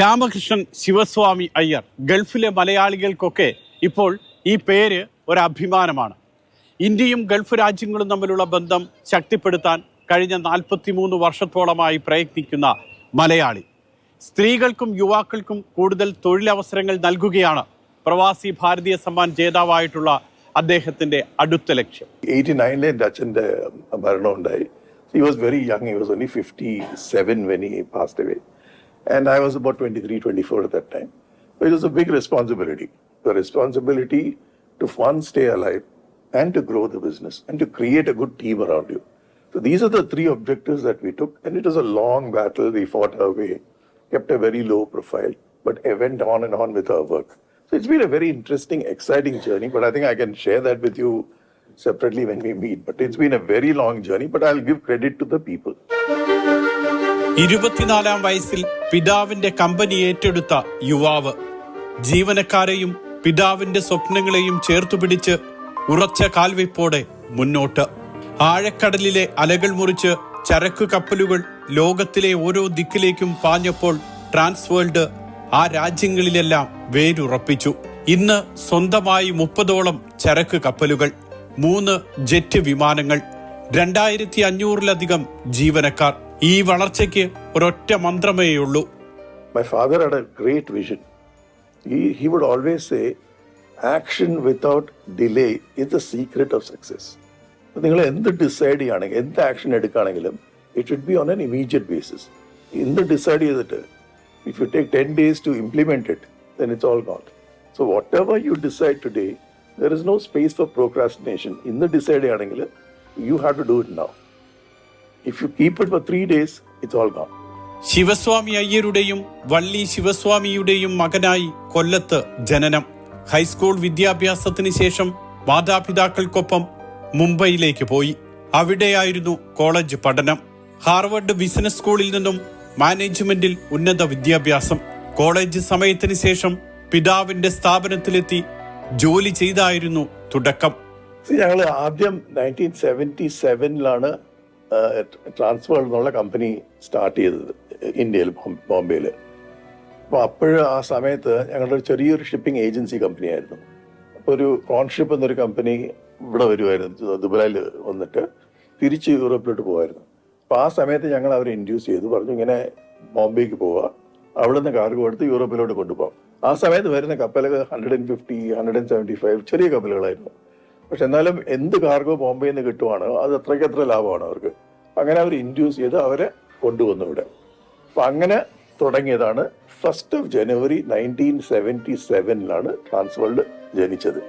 രാമകൃഷ്ണൻ ശിവസ്വാമി അയ്യർ. ഗൾഫിലെ മലയാളികൾക്കൊക്കെ ഇപ്പോൾ ഈ പേര് ഒരു അഭിമാനമാണ് ഇന്ത്യയും ഗൾഫ് രാജ്യങ്ങളും തമ്മിലുള്ള ബന്ധം ശക്തിപ്പെടുത്താൻ കഴിഞ്ഞ നാൽപ്പത്തിമൂന്ന് വർഷത്തോളമായി പ്രയത്നിക്കുന്ന മലയാളി. സ്ത്രീകൾക്കും യുവാക്കൾക്കും കൂടുതൽ തൊഴിലവസരങ്ങൾ നൽകുകയാണ് പ്രവാസി ഭാരതീയ സമ്മാൻ ജേതാവായിട്ടുള്ള അദ്ദേഹത്തിന്റെ അടുത്ത ലക്ഷ്യം. എയ്റ്റി നയനിലെ എന്റെ അച്ഛന്റെ മരണമുണ്ടായി. He was very young he was only fifty seven when he passed away And I was about 23, 24 at that time. It was a big responsibility. The responsibility to one, stay alive and to grow the business and to create a good team around you. So these are the three objectives that we took. And it was a long battle. We fought our way, kept a very low profile, but went on and on with our work. So it's been a very interesting, exciting journey. But I think I can share that with you separately when we meet. But it's been a very long journey. But I'll give credit to the people. ഇരുപത്തിനാലാം വയസ്സിൽ പിതാവിന്റെ company ഏറ്റെടുത്ത യുവാവ് ജീവനക്കാരെയും പിതാവിന്റെ സ്വപ്നങ്ങളെയും ചേർത്തുപിടിച്ച് ഉറച്ച കാൽവെപ്പോടെ മുന്നോട്ട്. ആഴക്കടലിലെ അലകൾ മുറിച്ച് ചരക്കു കപ്പലുകൾ ലോകത്തിലെ ഓരോ ദിക്കിലേക്കും പാഞ്ഞപ്പോൾ ട്രാൻസ്വേൾഡ് ആ രാജ്യങ്ങളിലെല്ലാം വേരുറപ്പിച്ചു. ഇന്ന് സ്വന്തമായി മുപ്പതോളം ചരക്ക് കപ്പലുകൾ മൂന്ന് ജെറ്റ് വിമാനങ്ങൾ രണ്ടായിരത്തി അഞ്ഞൂറിലധികം ജീവനക്കാർ. ഈ വളർച്ചയ്ക്ക് ഒരൊറ്റ മന്ത്രമേയുള്ളൂ My father had a great vision. He, he would always say, action without delay is the secret of success നിങ്ങൾ എന്ത് ഡിസൈഡ് ചെയ്യുകയാണെങ്കിൽ എന്ത് action എടുക്കുകയാണെങ്കിലും it should be on an immediate basis ഇന്ന് ഡിസൈഡ് ചെയ്തിട്ട് if you take ten days to implement it then it's all gone so whatever you decide today there is no space for procrastination ഇന്ന് decide ചെയ്യുകയാണെങ്കിൽ you have to do it now if you keep it for three days it's all gone Sivaswamy അയ്യരുടെയും Valli ശിവസ്വാമിയുടെയും മകനായി കൊല്ലത്ത് ജനനം. High school വിദ്യാഭ്യാസത്തിന് ശേഷം മാതാപിതാക്കൾക്കൊപ്പം മുംബൈയിലേക്ക് പോയി. അവിടെയായിരുന്നു കോളേജ് പഠനം. ഹാർവർഡ് ബിസിനസ് സ്കൂളിൽ നിന്നും മാനേജ്മെന്റിൽ ഉന്നത വിദ്യാഭ്യാസം. കോളേജ് സമയത്തിന് ശേഷം പിതാവിന്റെ സ്ഥാപനത്തിലെത്തി ജോലി ചെയ്തായിരുന്നു തുടക്കം. ഞങ്ങൾ ആദ്യം നയന്റീൻ സെവന്റി സെവനിലാണ് ട്രാൻസ്ഫർ എന്നുള്ള കമ്പനി സ്റ്റാർട്ട് ചെയ്തത് ഇന്ത്യയിൽ ബോംബെയിൽ അപ്പോൾ അപ്പോഴ് ആ സമയത്ത് ഞങ്ങളുടെ ഒരു ചെറിയൊരു ഷിപ്പിംഗ് ഏജൻസി കമ്പനിയായിരുന്നു അപ്പോൾ ഒരു കോൺഷിപ്പ് എന്നൊരു കമ്പനി ഇവിടെ വരുമായിരുന്നു ദുബായിൽ വന്നിട്ട് തിരിച്ച് യൂറോപ്പിലോട്ട് പോകുമായിരുന്നു അപ്പോൾ ആ സമയത്ത് ഞങ്ങൾ അവരെ ഇൻഡ്യൂസ് ചെയ്തു പറഞ്ഞു ഇങ്ങനെ ബോംബെക്ക് പോവുക അവിടെ നിന്ന് കാർഗോ എടുത്ത് യൂറോപ്പിലോട്ട് കൊണ്ടുപോകാം ആ സമയത്ത് വരുന്ന കപ്പലുകൾ hundred and fifty hundred and seventy five ചെറിയ കപ്പലുകളായിരുന്നു. പക്ഷെ എന്നാലും എന്ത് കാർഗോ ബോംബെയിൽ നിന്ന് കിട്ടുവാണ് അത് അത്രയ്ക്ക് ലാഭമാണ് അവർക്ക്? അങ്ങനെ അവർ ഇൻഡ്യൂസ് ചെയ്ത് അവരെ കൊണ്ടുവന്നു ഇവിടെ. അപ്പൊ അങ്ങനെ തുടങ്ങിയതാണ് first of January nineteen seventy സെവനിലാണ് Transworld ജനിച്ചത്.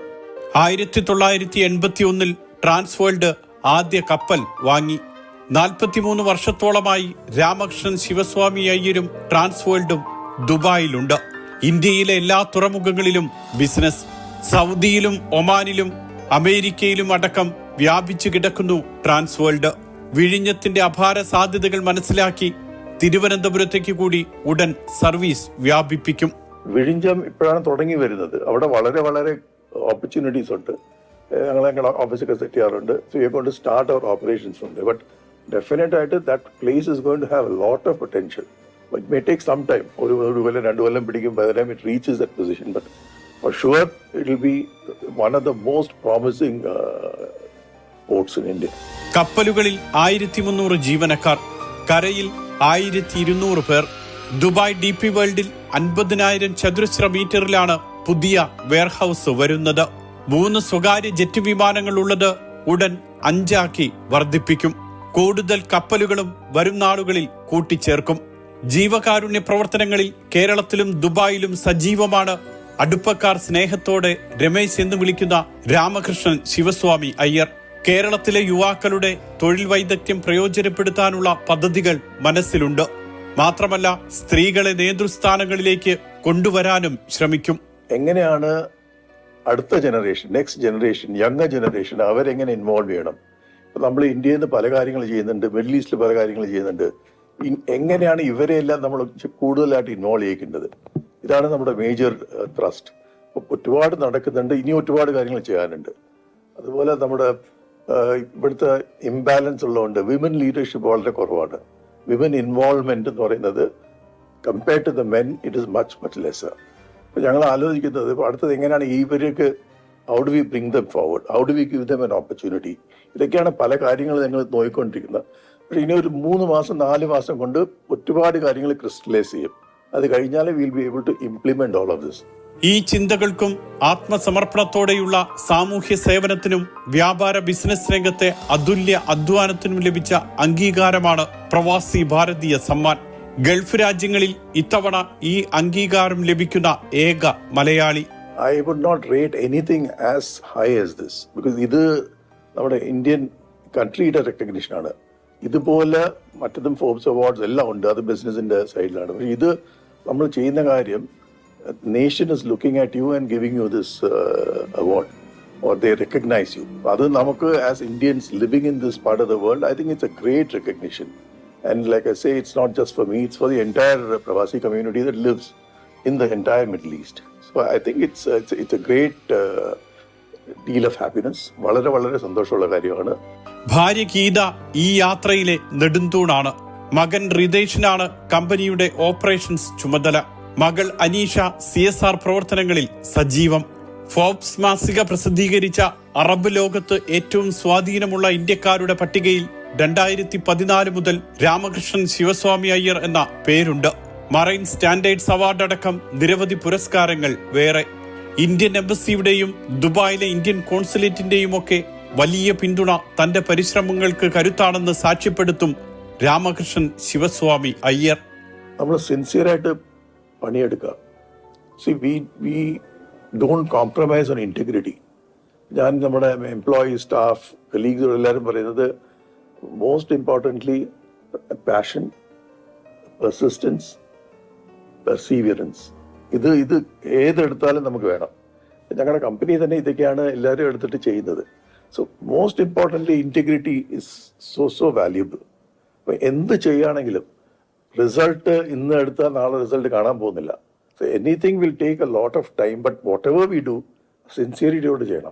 ആയിരത്തി തൊള്ളായിരത്തി എൺപത്തി ഒന്നിൽ ട്രാൻസ്വേൾഡ് ആദ്യ കപ്പൽ വാങ്ങി. നാൽപ്പത്തിമൂന്ന് വർഷത്തോളമായി രാമകൃഷ്ണൻ ശിവസ്വാമി അയ്യരും ട്രാൻസ്വേൾഡും ദുബായിലുണ്ട്. ഇന്ത്യയിലെ എല്ലാ തുറമുഖങ്ങളിലും ബിസിനസ് സൗദിയിലും ഒമാനിലും അമേരിക്കയിലും അടക്കം വ്യാപിച്ചു കിടക്കുന്നു ട്രാൻസ്വേൾഡ് വിഴിഞ്ഞത്തിന്റെ അപാര സാധ്യതകൾ മനസ്സിലാക്കി തിരുവനന്തപുരത്തേക്ക് കൂടി ഉടൻ സർവീസ് വ്യാപിപ്പിക്കും. വിഴിഞ്ചം ഇപ്പോഴാണ് തുടങ്ങി വരുന്നത്. അവിടെ വളരെ വളരെ ഓപ്പർച്യൂണിറ്റീസ് ഉണ്ട്. ഞങ്ങൾ ഞങ്ങളുടെ ഓഫീസൊക്കെ സെറ്റ് ചെയ്യാറുണ്ട്. So you start our operations ഉണ്ട് ബട്ട് ഡെഫിനറ്റ് ആയിട്ട് that place is going to have a lot of potential but may take some time ഒരു ഒരു കൊല്ലം രണ്ട് കൊല്ലം പിടിക്കും by time it reaches that position but for sure it will be one of the most promising India കപ്പലുകളിൽ ആയിരത്തി മുന്നൂറ് ജീവനക്കാർ കരയിൽ ആയിരത്തി ഇരുന്നൂറ് പേർ ദുബായ് ഡി പി വേൾഡിൽ അൻപതിനായിരം ചതുരശ്ര മീറ്ററിലാണ് പുതിയ വെയർഹൌസ് വരുന്നത്. മൂന്ന് സ്വകാര്യ ജെറ്റ് വിമാനങ്ങൾ ഉള്ളത് ഉടൻ അഞ്ചാക്കി വർദ്ധിപ്പിക്കും. കൂടുതൽ കപ്പലുകളും വരും നാളുകളിൽ കൂട്ടിച്ചേർക്കും. ജീവകാരുണ്യ പ്രവർത്തനങ്ങളിൽ കേരളത്തിലും ദുബായിലും സജീവമാണ്. അടുപ്പക്കാർ സ്നേഹത്തോടെ രമേശ് എന്ന് വിളിക്കുന്ന രാമകൃഷ്ണൻ ശിവസ്വാമി അയ്യർ. കേരളത്തിലെ യുവാക്കളുടെ തൊഴിൽ വൈദഗ്ധ്യം പ്രയോജനപ്പെടുത്താനുള്ള പദ്ധതികൾ മനസ്സിലുണ്ട്. മാത്രമല്ല സ്ത്രീകളെ നേതൃസ്ഥാനങ്ങളിലേക്ക് കൊണ്ടുവരാനും ശ്രമിക്കും. എങ്ങനെയാണ് അടുത്ത generation next generation young generation അവരെങ്ങനെ ഇൻവോൾവ് ചെയ്യണം? നമ്മൾ ഇന്ത്യയിൽ നിന്ന് പല കാര്യങ്ങൾ ചെയ്യുന്നുണ്ട് മിഡിൽ ഈസ്റ്റിൽ പല കാര്യങ്ങൾ ചെയ്യുന്നുണ്ട്. എങ്ങനെയാണ് ഇവരെയെല്ലാം നമ്മൾ കൂടുതലായിട്ട് ഇൻവോൾവ് ചെയ്യിക്കേണ്ടത്? ഇതാണ് നമ്മുടെ മേജർ ത്രസ്റ്റ്. ഒരുപാട് നടക്കുന്നുണ്ട് ഇനി ഒരുപാട് കാര്യങ്ങൾ ചെയ്യാനുണ്ട്. അതുപോലെ നമ്മുടെ ഇവിടുത്തെ ഇംബാലൻസ് ഉള്ളതുകൊണ്ട് വിമൻ ലീഡർഷിപ്പ് വളരെ കുറവാണ്. വിമൻ ഇൻവോൾവ്മെന്റ് എന്ന് പറയുന്നത് compared to the men it is much much less അപ്പോൾ ഞങ്ങൾ ആലോചിക്കുന്നത് അടുത്തത് എങ്ങനെയാണ് ഇവർക്ക് how do we bring them forward how do we give them an opportunity ഇതൊക്കെയാണ് പല കാര്യങ്ങൾ ഞങ്ങൾ നോക്കിക്കൊണ്ടിരിക്കുന്നത് പക്ഷേ ഇനി ഒരു മൂന്ന് മാസം നാല് മാസം കൊണ്ട് ഒരുപാട് കാര്യങ്ങൾ ക്രിസ്റ്റലൈസ് ചെയ്യും. അത് കഴിഞ്ഞാലേ will be able to implement all of this ഈ ചിന്തകൾക്കും ആത്മസമർപ്പണത്തോടെയുള്ള സാമൂഹ്യ സേവനത്തിനും വ്യാപാര ബിസിനസ് രംഗത്തെ അതുല്യ അധ്വാനത്തിനും ലഭിച്ച അംഗീകാരമാണ് പ്രവാസി ഭാരതീയ സമ്മാൻ. ഗൾഫ് രാജ്യങ്ങളിൽ ഇത്തവണ ഈ അംഗീകാരം ലഭിക്കുന്ന ഏക Malayali. I would not rate anything as high as this because ഇത് നമ്മുടെ ഇന്ത്യൻ കൺട്രിയുടെ റെക്കഗ്നിഷൻ ആണ്. ഇതുപോലെ മറ്റതും ഫോർബ്സ് അവാർഡ്സ് എല്ലാം ഉണ്ട് അത് ബിസിനസിന്റെ സൈഡിലാണ് പക്ഷേ ഇത് നമ്മൾ ചെയ്യുന്ന കാര്യം nation is looking at you and giving you this award or they recognise you അത് നമുക്ക് as Indians living in this part of the world I think it's a great recognition. And like I say it's not just for me it's for the entire pravasi community that lives in the entire Middle East. So I think it's it's it's, it's a great uh, deal of happiness. വളരെ വളരെ സന്തോഷമുള്ള കാര്യമാണ് ഭാര്യ ഗീത ഈ യാത്രയിലെ നെടുന്തൂണാണ് മകൻ റിതേഷിനാണ് കമ്പനിയുടെ operations ചുമതല മകൾ അനീഷ സി എസ് ആർ പ്രവർത്തനങ്ങളിൽ സജീവം. ഫോബ്സ് മാസിക പ്രസിദ്ധീകരിച്ച അറബ് ലോകത്ത് ഏറ്റവും സ്വാധീനമുള്ള ഇന്ത്യക്കാരുടെ പട്ടികയിൽ രണ്ടായിരത്തി പതിനാല് മുതൽ രാമകൃഷ്ണൻ ശിവസ്വാമി അയ്യർ എന്ന പേരുണ്ട്. മറൈൻ സ്റ്റാൻഡേർഡ്സ് അവാർഡ് അടക്കം നിരവധി പുരസ്കാരങ്ങൾ വേറെ. ഇന്ത്യൻ എംബസിയുടെയും ദുബായിലെ ഇന്ത്യൻ കോൺസുലേറ്റിന്റെയും ഒക്കെ വലിയ പിന്തുണ തന്റെ പരിശ്രമങ്ങൾക്ക് കരുത്താണെന്ന് സാക്ഷ്യപ്പെടുത്തും രാമകൃഷ്ണൻ ശിവസ്വാമി അയ്യർ. നമ്മൾ സിൻസിയറായിട്ട് പണിയെടുക്കുക. See we we don't compromise on integrity ഞാൻ നമ്മുടെ എംപ്ലോയി സ്റ്റാഫ് കലീഗ്സ് എല്ലാവരും പറയുന്നത് most importantly passion persistence perseverance ഇത് ഇത് ഏതെടുത്താലും നമുക്ക് വേണം. ഞങ്ങളുടെ കമ്പനി തന്നെ ഇതൊക്കെയാണ് എല്ലാവരും എടുത്തിട്ട് ചെയ്യുന്നത്. So most importantly integrity is so so valuable അപ്പം എന്ത് ചെയ്യുകയാണെങ്കിലും റിസൾട്ട് ഇന്ന് എടുത്താൽ നാളെ റിസൾട്ട് കാണാൻ പോകുന്നില്ല. So anything will take a lot of time but whatever we do സിൻസിയറിറ്റിയോട് ചെയ്യണം.